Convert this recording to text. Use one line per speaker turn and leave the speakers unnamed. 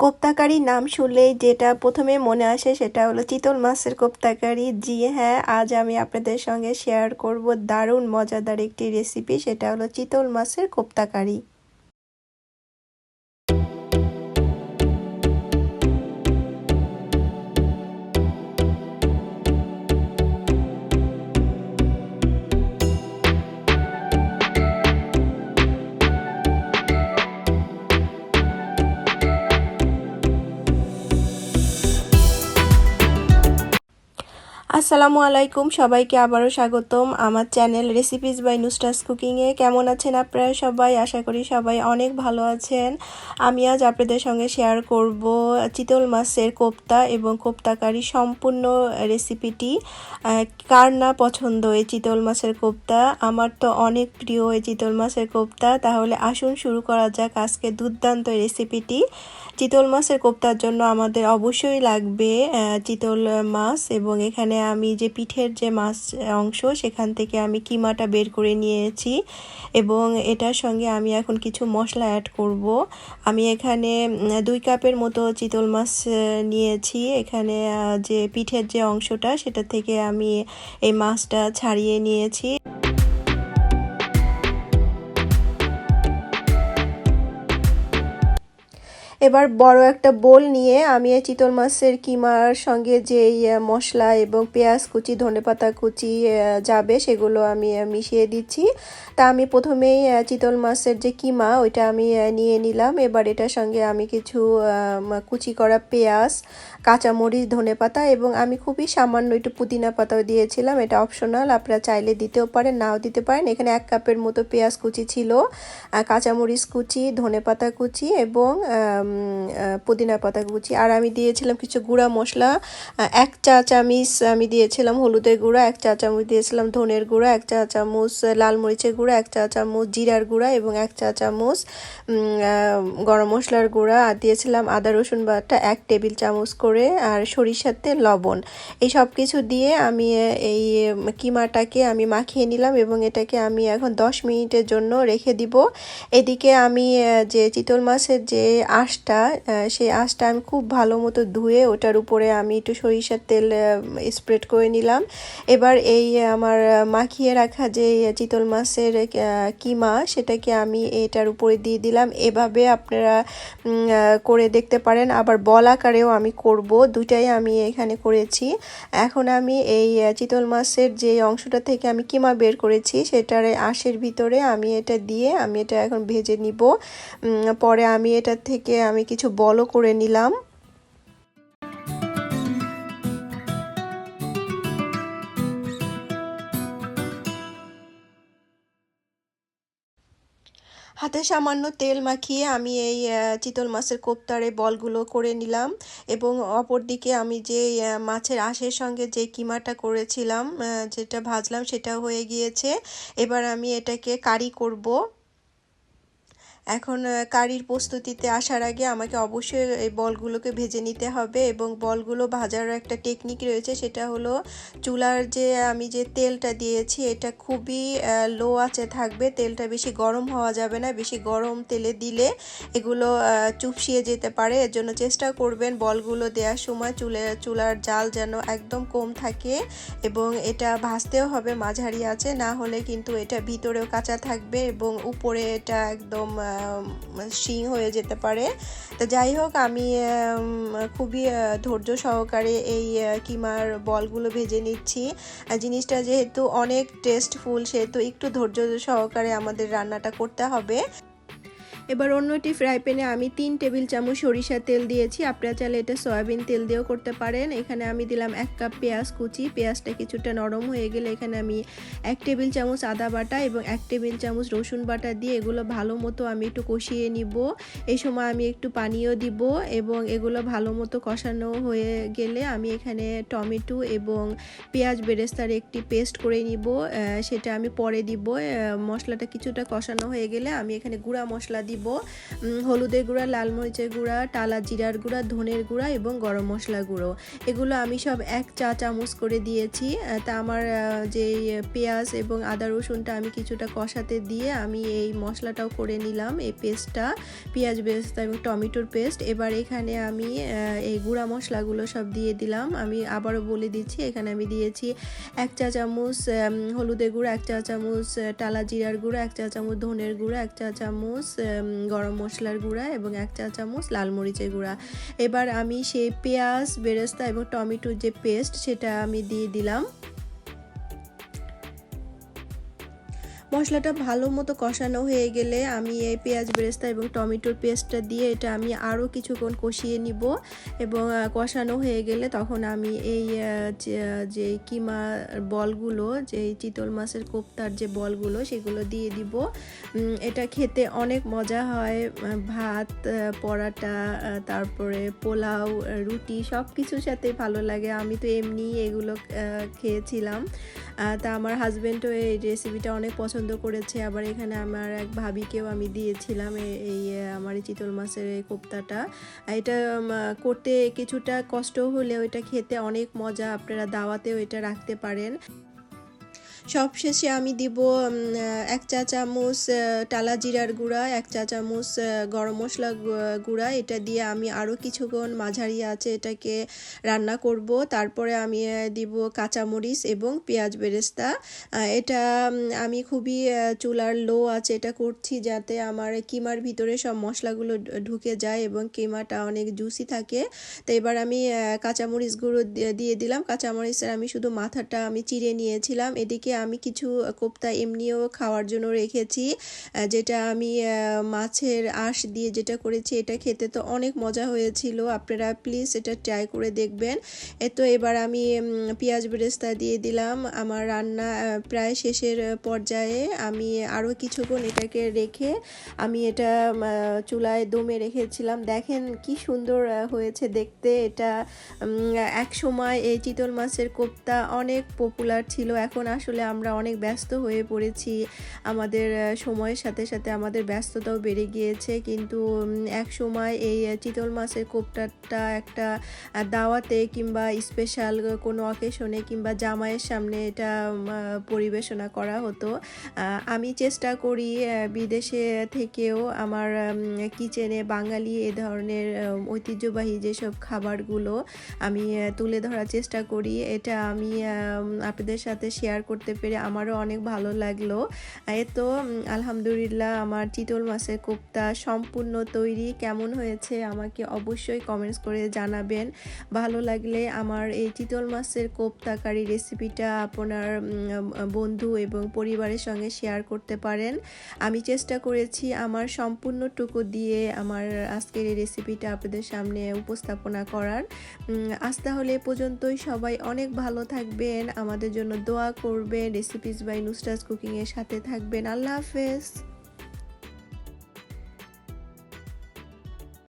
কোপ্তাকারি নাম শুনলেই যেটা প্রথমে মনে আসে সেটা হলো চিতল মাছের কোপ্তাকারি। জি হ্যাঁ আজ আমি আপনাদের সঙ্গে শেয়ার করব দারুণ, মজাদার একটি রেসিপি সেটা হলো চিতল মাছের কোপ্তাকারি। আসসালামু আলাইকুম, সবাইকে আবারও স্বাগতম আমার চ্যানেল রেসিপিস বাই নুস্টাস কুকিংয়ে কেমন আছেন আপনারা সবাই? আশা করি সবাই অনেক ভালো আছেন। আমি আজ আপনাদের সঙ্গে শেয়ার করব চিতল মাছের কোপ্তা এবং কোপ্তাকারি সম্পূর্ণ রেসিপিটি কার না পছন্দ এই চিতল মাছের কোপ্তা? আমার তো অনেক প্রিয় এই চিতল মাছের কোপ্তা। তাহলে আসুন শুরু করা যাক আজকে দুর্দান্ত রেসিপিটি চিতল মাছের কোপ্তার জন্য আমাদের অবশ্যই লাগবে চিতল মাছ এবং এখানে আমি যে পিঠের যে মাছ অংশ সেখান থেকে আমি কিমাটা বের করে নিয়েছি এবং এটার সঙ্গে আমি এখন কিছু মশলা অ্যাড করব। আমি এখানে দুই কাপের মতো চিতল মাছ নিয়েছি। এখানে যে পিঠের যে অংশটা সেটা থেকে আমি এই মাছটা ছাড়িয়ে নিয়েছি। এবার বড় একটা বোল নিয়ে আমি এই চিতল মাছের কিমার সঙ্গে যেই মশলা এবং পেঁয়াজ কুচি ধনেপাতা কুচি যাবে সেগুলো আমি মিশিয়ে দিচ্ছি। তা আমি প্রথমেই চিতল মাছের যে কিমা ওইটা আমি নিয়ে নিলাম। এবার এটার সঙ্গে আমি কিছু কুচি করা পেঁয়াজ, কাঁচামরিচ, ধনে পাতা এবং আমি খুবই সামান্য একটু পুদিনা পাতাও দিয়েছিলাম। এটা অপশনাল, আপনারা চাইলে দিতেও পারেন, নাও দিতে পারেন। এখানে এক কাপের মতো পেঁয়াজ কুচি ছিল কাঁচামরিচ কুচি, ধনে পাতা কুচি এবং পুদিনা পাতা কুচি। আর আমি দিয়েছিলাম কিছু গুঁড়া মশলা এক চা চামিচ আমি দিয়েছিলাম হলুদের গুঁড়া, এক চা চামচ দিয়েছিলাম ধনের গুঁড়া, এক চা চামচ লাল মরিচের গুঁড়া, এক চা চামচ জিরার গুঁড়া এবং এক চা চামচ গরম মশলার গুঁড়া। আর দিয়েছিলাম আদা, রসুন বাটা, এক টেবিল চামচ করে, আর সরিষার তেল, লবণ। এই সব কিছু দিয়ে আমি এই কিমাটাকে আমি মাখিয়ে নিলাম এবং এটাকে আমি এখন দশ মিনিটের জন্য রেখে দিব। এদিকে আমি যে চিতল মাছের যে আঁশটা সেই আঁশটা আমি খুব ভালো মতো ধুয়ে ওটার উপরে আমি একটু সরিষার তেল স্প্রেড করে নিলাম। এবার এই আমার মাখিয়ে রাখা যে চিতল মাছের কিমা, সেটাকে আমি এটার উপরে দিয়ে দিলাম। এভাবে আপনারা করে দেখতে পারেন। আবার বল আকারেও আমি করব। দুটাই আমি এখানে করেছি। এখন আমি এই চিতল মাছের যে অংশটা থেকে আমি কিমা বের করেছি, সেটার আঁশের ভিতরে আমি এটা দিয়ে আমি এটা এখন ভেজে নিব। পরে আমি এটা থেকে আমি কিছু বলও করে নিলাম। হাতে সামান্য তেল মাখিয়ে আমি এই চিতল মাছের কোপ্তারে বলগুলো করে নিলাম এবং অপরদিকে আমি যে মাছের আশের সঙ্গে যে কিমাটা করেছিলাম যেটা ভাজলাম সেটা হয়ে গিয়েছে। এবার আমি এটাকে কারি করব। এখন কারির প্রস্তুতিতে আসার আগে আমাকে অবশ্যই এই বলগুলোকে ভেজে নিতে হবে এবং বলগুলো ভাজার একটা টেকনিক রয়েছে, সেটা হলো চুলার যে, আমি যে তেলটা দিয়েছি, এটা খুবই লো আছে থাকবে, তেলটা বেশি গরম হওয়া যাবে না, বেশি গরম তেলে দিলে এগুলো চুপসিয়ে যেতে পারে, এর জন্য চেষ্টা করবেন বলগুলো দেওয়ার সময় চুলে, চুলার জাল যেন একদম কম থাকে এবং এটা ভাজতেও হবে মাঝারি আছে না হলে কিন্তু এটা ভিতরেও কাঁচা থাকবে এবং উপরে এটা একদম শিং হয়ে যেতে পারে। তো যাই হোক, আমি খুবই ধৈর্য সহকারে এই কিমার বলগুলো ভেজে নিচ্ছি। জিনিসটা যেহেতু অনেক টেস্টফুল সেহেতু একটু ধৈর্য সহকারে আমাদের রান্নাটা করতে হবে। এবার অন্য একটি ফ্রাই প্যানে আমি তিন টেবিল চামচ সরিষার তেল দিয়েছি। আপনারা চাইলে এটা সয়াবিন তেল দিয়েও করতে পারেন। এখানে আমি দিলাম এক কাপ পেঁয়াজ কুচি। পেঁয়াজটা কিছুটা নরম হয়ে গেলে এখানে আমি এক টেবিল চামচ আদা বাটা এবং এক টেবিল চামচ রসুন বাটা দিয়ে এগুলো ভালো মতো আমি একটু কষিয়ে নিব। এই সময় আমি একটু পানিও দিব এবং এগুলো ভালো মতো কষানো হয়ে গেলে আমি এখানে টমেটো এবং পেঁয়াজ বেরেস্তার একটি পেস্ট করে নিব। সেটা আমি পরে দিব। মশলাটা কিছুটা কষানো হয়ে গেলে আমি এখানে গুঁড়া মশলা দিব। দিব। হলুদের গুঁড়া, লাল মরিচের গুঁড়া, টালা জিরার গুঁড়া, ধনের গুঁড়া এবং গরম মশলা গুঁড়ো। এগুলো আমি সব এক চা চামচ করে দিয়েছি। তা আমার যে পেঁয়াজ এবং আদা রসুনটা আমি কিছুটা কষাতে দিয়ে আমি এই মশলাটাও করে নিলাম, এই পেস্টটা, পেঁয়াজ বেস্তা এবং টমেটোর পেস্ট। এবার এখানে আমি এই গুঁড়া মশলাগুলো সব দিয়ে দিলাম। আমি আবারও বলে দিচ্ছি, এখানে আমি দিয়েছি এক চা চামচ হলুদের গুঁড়া, এক চা চামচ টালা জিরার গুঁড়া, এক চা চামচ ধনের গুঁড়া, এক চা চামচ গরম মশলার গুঁড়া এবং এক চা চামচ লাল মরিচের গুঁড়া। এবার আমি সেই পেঁয়াজ, বেরেস্তা এবং টমেটোর যে পেস্ট, সেটা আমি দিয়ে দিলাম। মশলাটা ভালো মতো কষানো হয়ে গেলে আমি এই পেঁয়াজ বেরেস্তা এবং টমেটোর পেস্টটা দিয়ে এটা আমি আরও কিছুক্ষণ কষিয়ে নিব এবং কষানো হয়ে গেলে তখন আমি এই যে- কিমা বলগুলো, যে চিতল মাছের কোপ্তার যে বলগুলো সেগুলো দিয়ে দিব। এটা খেতে অনেক মজা হয় ভাত পরাটা তারপরে পোলাও, রুটি সব কিছুর সাথে ভালো লাগে। আমি তো এমনি এগুলো খেয়েছিলাম। তা আমার হাজব্যান্ডও এই রেসিপিটা অনেক পছন্দ করেছে। আবার এখানে আমার এক ভাবিকেও আমি দিয়েছিলাম এই আমার এই চিতল মাছের এই কোপ্তাটা। এটা করতে কিছুটা কষ্ট হলেও এটা খেতে অনেক মজা। আপনারা দাওয়াতেও এটা রাখতে পারেন। সবশেষে আমি দিব এক চা চামচ টালা জিরার গুঁড়া, এক চা চামচ গরম মশলা গুঁড়া। এটা দিয়ে আমি আরও কিছুক্ষণ মাঝারি আছে এটাকে রান্না করব। তারপরে আমি দিব কাঁচামরিচ এবং পেঁয়াজ বেরেস্তা। এটা আমি খুবই চুলার লো আছে এটা করছি যাতে আমার কিমার ভিতরে সব মশলাগুলো ঢুকে যায় এবং কিমাটা অনেক জুসি থাকে। তো এবার আমি কাঁচামরিচ গুঁড়ো দিয়ে দিলাম। কাঁচামরিচের আমি শুধু মাথাটা আমি চিড়ে নিয়েছিলাম। এদিকে আমি কিছু কোপ্তা এমনিও খাওয়ার জন্য রেখেছি যেটা আমি মাছের আঁশ দিয়ে যেটা করেছি, এটা খেতে তো অনেক মজা হয়েছিল। আপনারা প্লিজ এটা ট্রাই করে দেখবেন। তো এবার আমি পেঁয়াজ বেরেস্তা দিয়ে দিলাম। আমার রান্না প্রায় শেষের পর্যায়ে আমি আরও কিছুক্ষণ এটাকে রেখে আমি এটা চুলায় দমে রেখেছিলাম। দেখেন কি সুন্দর হয়েছে দেখতে। এটা এক সময় এই চিতল মাছের কোপ্তা অনেক পপুলার ছিল। এখন আসলে আমরা অনেক ব্যস্ত হয়ে পড়েছি। আমাদের সময়ের সাথে সাথে আমাদের ব্যস্ততাও বেড়ে গিয়েছে। কিন্তু এক সময় এই চিতল মাছের কোপ্তাটা একটা দাওয়াতে কিংবা স্পেশাল কোনো অকেশনে কিংবা জামাইয়ের সামনে এটা পরিবেশনা করা হতো। আমি চেষ্টা করি বিদেশে থেকেও আমার কিচেনে বাঙালি এ ধরনের ঐতিহ্যবাহী যেসব খাবারগুলো আমি তুলে ধরার চেষ্টা করি, এটা আমি আপনাদের সাথে শেয়ার করতে পেরে আমারও অনেক ভালো লাগল। এই তো আলহামদুলিল্লাহ আমার চিতল মাছের কোপ্তা সম্পূর্ণ তৈরি। কেমন হয়েছে আমাকে অবশ্যই কমেন্টস করে জানাবেন। ভালো লাগলে আমার এই চিতল মাছের কোপ্তা কারি রেসিপিটা আপনার বন্ধু এবং পরিবারের সঙ্গে শেয়ার করতে পারেন। আমি চেষ্টা করেছি আমার সম্পূর্ণটুকু দিয়ে আমার আজকের এই রেসিপিটা আপনাদের সামনে উপস্থাপনা করার। আজ তাহলে এ পর্যন্তই। সবাই অনেক ভালো থাকবেন। আমাদের জন্য দোয়া করবেন। রেসিপিস বাই নুস্টাস কুকিংয়ের সাথে থাকবেন। আল্লাহ হাফেজ।